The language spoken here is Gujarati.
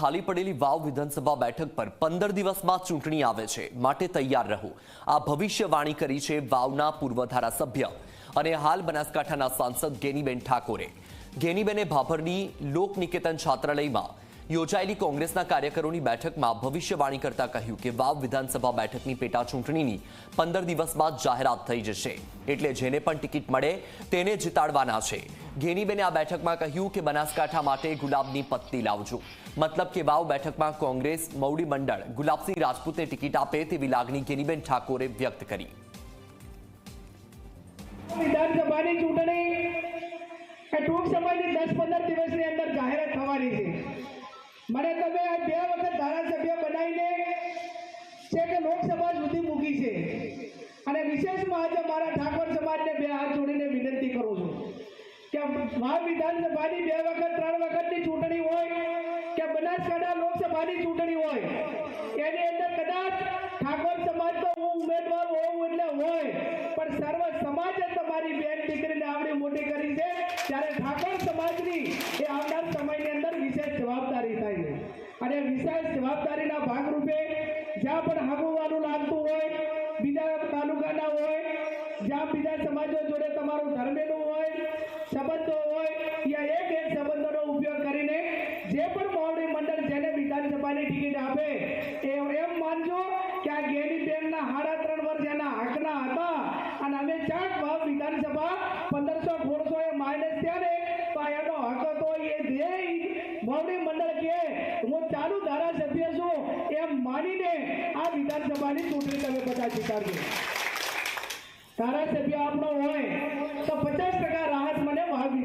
ખાલી પડેલી વાવ વિધાનસભા બેઠક પર પંદર દિવસમાં ચૂંટણી આવે છે, માટે તૈયાર રહો. આ ભવિષ્યવાણી કરી છે વાવના પૂર્વ ધારાસભ્ય. અને હાલ બનાસકાંઠાના સાંસદ ગેનીબેન ઠાકોરે. ગેનીબેને ભાભરની લોકનિકેતન છાત્રાલયમાં યોજાયેલી કોંગ્રેસના કાર્યકરોની બેઠકમાં ભવિષ્યવાણી કરતા કહ્યું કે વાવ વિધાનસભા બેઠકની પેટા ચૂંટણીની પંદર દિવસમાં જાહેરાત થઈ જશે. એટલે જેને પણ ટિકિટ મળે તેને જીતાડવાના છે. ગેનીબેને આ બેઠકમાં કહ્યું કે બનાસકાંઠા માટે ગુલાબની પત્તી લાવજો. મતલબ કે વાવ બેઠકમાં કોંગ્રેસ, મૌડી મંડળ, ગુલાબસિંહ રાજપૂતને ટિકિટ આપે તેવી લાગણી ઘેનીબેન ઠાકોરે વ્યક્ત કરી. વિધાનસભાની ચૂંટણી ટૂંક સમયની દસ પંદર દિવસની અંદર જાહેરાત થવાની છે. મને તમે આ બે વખત ધારાસભ્ય બનાવીને છે કે લોકસભા સુધી મૂકી છે. અને વિશેષમાં આજે મારા ઠાકોર સમાજને બે હાથ જોડીને વિનંતી કરું છું મહા વિધાનસભાની બે વખત, ત્રણ વખતની ચૂંટણી હોય કે બનાસકાંઠા લોકસભાની ચૂંટણી હોય, એની અંદર કદાચ ઠાકોર સમાજ તો હું ઉમેદવાર હોઉં એટલે હોય, પણ સર્વ સમાજે તમારી બેન દીકરીને આવડી મોટી કરી છે, ત્યારે ઠાકોર સમાજની એ આવનાર સમયની અંદર વિશેષ જવાબદારી થાય છે. અને વિશેષ જવાબદારીના ભાગરૂપે જ્યાં પણ હગુવાનું લાગતું હોય, બીજા તાલુકાના હોય, જ્યાં બીજા સમાજો જોડે તમારું ધર્મેલું હોય, સંબંધો હોય ત્યાં એક એક સંબંધોનો ઉપયોગ કરીને જે પણ મોવડી મંડળ જેને વિધાનસભાની ટિકિટ આપે. એ એમ માનજો કે આ ગેરી બેનના સાડા ત્રણ વર્ષ એના હકના હતા. અને અમે ચાક ભાવ વિધાનસભા પંદરસો સોળસો એ માઇનસ ને, તો એનો હક હતો એ ધ્યેય મોવડી મંડળ કે હું ચાલુ ધારાસભ્ય છું એમ માનીને આ વિધાનસભાની ચૂંટણી તમે બધા સ્વીકારજો. ધારાસભ્ય આપણો હોય